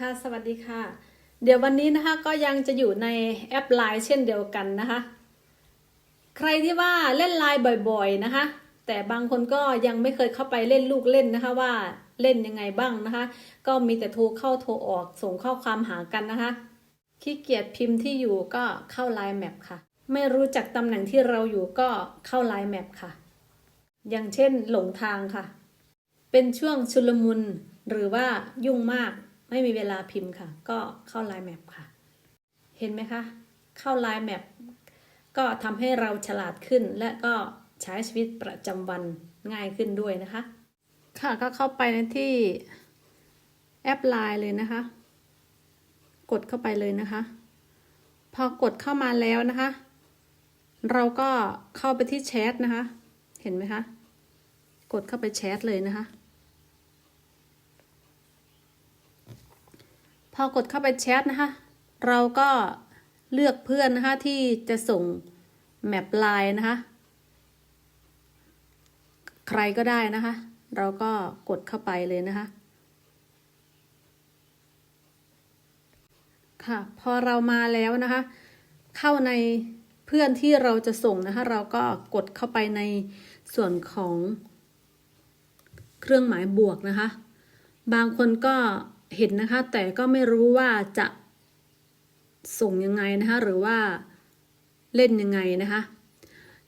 ค่ะสวัสดีค่ะ เดี๋ยววันนี้นะคะก็ยังจะอยู่ในแอปไลน์เช่นเดียวกันนะคะ ใครที่ว่าเล่นไลน์บ่อยๆนะคะ แต่บางคนก็ยังไม่เคยเข้าไปเล่นลูกเล่นนะคะว่าเล่นยังไงบ้างนะคะ ก็มีแต่โทรเข้าโทรออกส่งข้อความหากันนะคะขี้เกียจพิมพ์ที่อยู่ก็เข้าไลน์แมปค่ะ ไม่รู้จักตำแหน่งที่เราอยู่ก็เข้าไลน์แมปค่ะ อย่างเช่นหลงทางค่ะ เป็นช่วงชุลมุนหรือว่ายุ่งมาก ไม่มีเวลาพิมพ์ค่ะ ก็เข้าไลน์แมปค่ะ เห็นไหมคะ เข้าไลน์แมปก็ทำให้เราฉลาดขึ้น และก็ใช้ชีวิตประจำวันง่ายขึ้นด้วยนะคะ ค่ะก็เข้าไปในที่แอปไลน์เลยนะคะ กดเข้าไปเลยนะคะ พอกดเข้ามาแล้วนะคะ เราก็เข้าไปที่แชทนะคะ เห็นไหมคะ กดเข้าไปแชทเลยนะคะ พอกดเข้าไปแชทนะคะ เราก็เลือกเพื่อนนะคะที่จะส่งแมปไลน์นะคะ ใครก็ได้นะคะ เราก็กดเข้าไปเลยนะคะ ค่ะ พอเรามาแล้วนะคะ เข้าในเพื่อนที่เราจะส่งนะคะ เราก็กดเข้าไปในส่วนของเครื่องหมายบวกนะคะ บางคนก็ เห็นนะคะ แต่ก็ไม่รู้ว่าจะส่งยังไงนะคะ หรือว่าเล่นยังไงนะคะ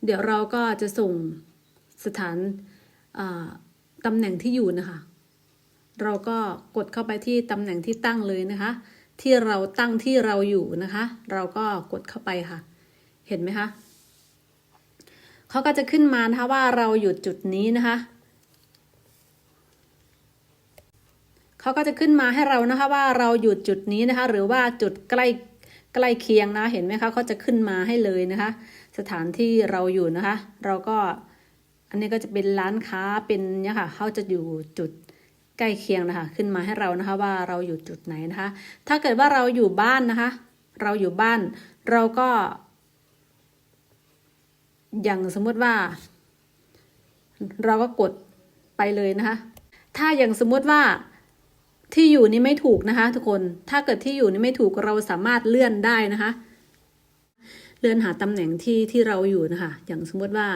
เดี๋ยวเราก็จะส่งสถานตำแหน่งที่อยู่นะคะ เราก็กดเข้าไปที่ตำแหน่งที่ตั้งเลยนะคะ ที่เราตั้งที่เราอยู่นะคะ เราก็กดเข้าไปค่ะ เห็นไหมคะเขาก็จะขึ้นมานะคะว่าเราอยู่จุดนี้นะคะ เขาก็จะขึ้นมาให้เรานะคะว่าเราอยู่จุดนี้นะคะ หรือว่าจุดใกล้ใกล้เคียงนะเห็นไหมคะเขาจะขึ้นมาให้เลยนะคะ สถานที่เราอยู่นะคะ เราก็อันนี้ก็จะเป็นร้านค้าเป็นเนี่ยค่ะเขาจะอยู่จุดใกล้เคียงนะคะ ขึ้นมาให้เรานะคะว่าเราอยู่จุดไหนนะคะ ถ้าเกิดว่าเราอยู่บ้านนะคะ เราอยู่บ้าน เราก็ อย่างสมมติว่า เราก็กดไปเลยนะคะ ถ้าอย่างสมมติว่า ที่อยู่นี้ไม่ถูกนะคะ ทุกคน ถ้าเกิดที่อยู่นี้ไม่ถูกเราสามารถเลื่อนได้นะคะ เลื่อนหาตำแหน่งที่ที่เราอยู่นะคะ อย่างสมมติว่า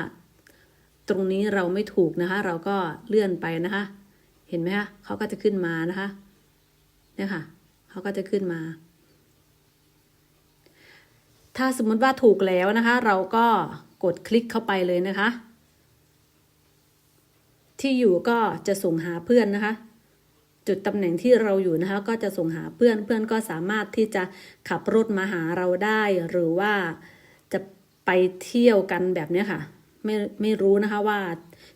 ตรงนี้เราไม่ถูกนะคะ เราก็เลื่อนไปนะคะ เห็นไหมคะเขาก็จะขึ้นมานะคะ เนี่ยค่ะเขาก็จะขึ้นมา ถ้าสมมติว่าถูกแล้วนะคะ เราก็กดคลิกเข้าไปเลยนะคะ ที่อยู่ก็จะส่งหาเพื่อนนะคะ จุดตำแหน่งที่เราอยู่นะคะ ก็จะส่งหาเพื่อนเพื่อนก็สามารถที่จะขับรถมาหาเราได้ หรือว่าจะไปเที่ยวกันแบบนี้ค่ะ ไม่ไม่รู้นะคะว่า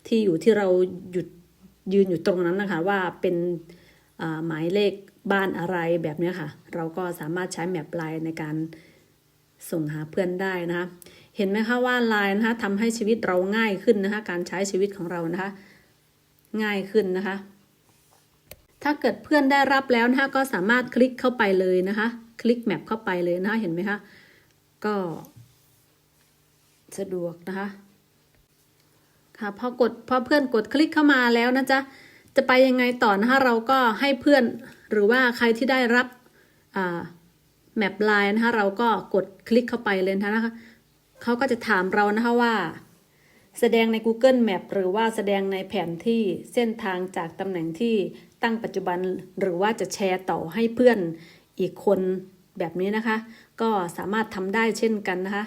ที่อยู่ที่เราหยุดยืนอยู่ตรงนั้นนะคะ ว่าเป็นหมายเลขบ้านอะไรแบบนี้ค่ะ เราก็สามารถใช้แมปไลน์ในการส่งหาเพื่อนได้นะคะเห็นไหมคะว่าไลน์นะคะทำให้ชีวิตเราง่ายขึ้นนะคะ การใช้ชีวิตของเรานะคะ ง่ายขึ้นนะคะ ถ้าเกิดเพื่อนได้รับแล้วนะคะก็สามารถคลิกเข้าไปเลยนะคะ คลิกแมปเข้าไปเลยนะคะ เห็นไหมคะ ก็ สะดวกนะคะ ค่ะพอกดพอเพื่อนกดคลิกเข้ามาแล้วนะจ๊ะจะไปยังไงต่อนะคะเราก็ให้เพื่อนหรือว่าใครที่ได้รับแมปไลน์นะคะเราก็กดคลิกเข้าไปเลยนะคะเขาก็จะถามเรานะคะว่า แสดงใน Google Map หรือว่าแสดงในแผนที่เส้นทางจากตำแหน่งที่ ตั้งปัจจุบัน หรือว่าจะแชร์ต่อให้เพื่อนอีกคนแบบนี้นะคะ ก็สามารถทำได้เช่นกันนะคะ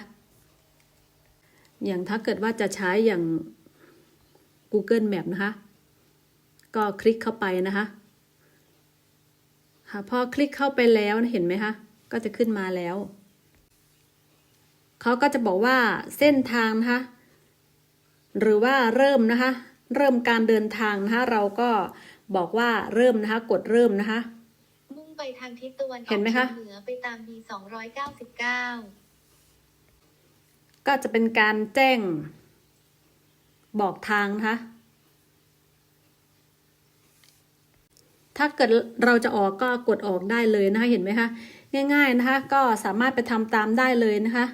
อย่างถ้าเกิดว่าจะใช้อย่าง Google Map นะคะ ก็คลิกเข้าไปนะคะค่ะพอคลิกเข้าไปแล้วเห็นไหมคะ ก็จะขึ้นมาแล้ว เขาก็จะบอกว่าเส้นทางนะคะ หรือว่าเริ่มนะคะ เริ่มการเดินทางนะคะ เราก็ บอกว่าเริ่มนะคะ กดเริ่มนะคะ มุ่งไปทางทิศตะวันออกเห็นไหมคะฉียงเหนือไปตาม B สองร้อยเก้าสิบเก้าก็จะเป็นการแจ้ง บอกทางนะคะ ถ้าเกิดเราจะออกก็กดออกได้เลยนะคะ เห็นไหมคะ ง่าย ๆนะคะ ก็สามารถไปทำตามได้เลยนะคะ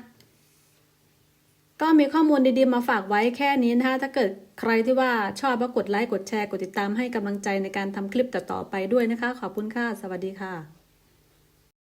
ก็มีข้อมูลดีๆมาฝากไว้แค่นี้นะคะถ้าเกิดใครที่ว่าชอบก็กดไลค์กดแชร์กดติดตามให้กำลังใจในการทำคลิปต่อๆไปด้วยนะคะ ขอบคุณค่ะ สวัสดีค่ะ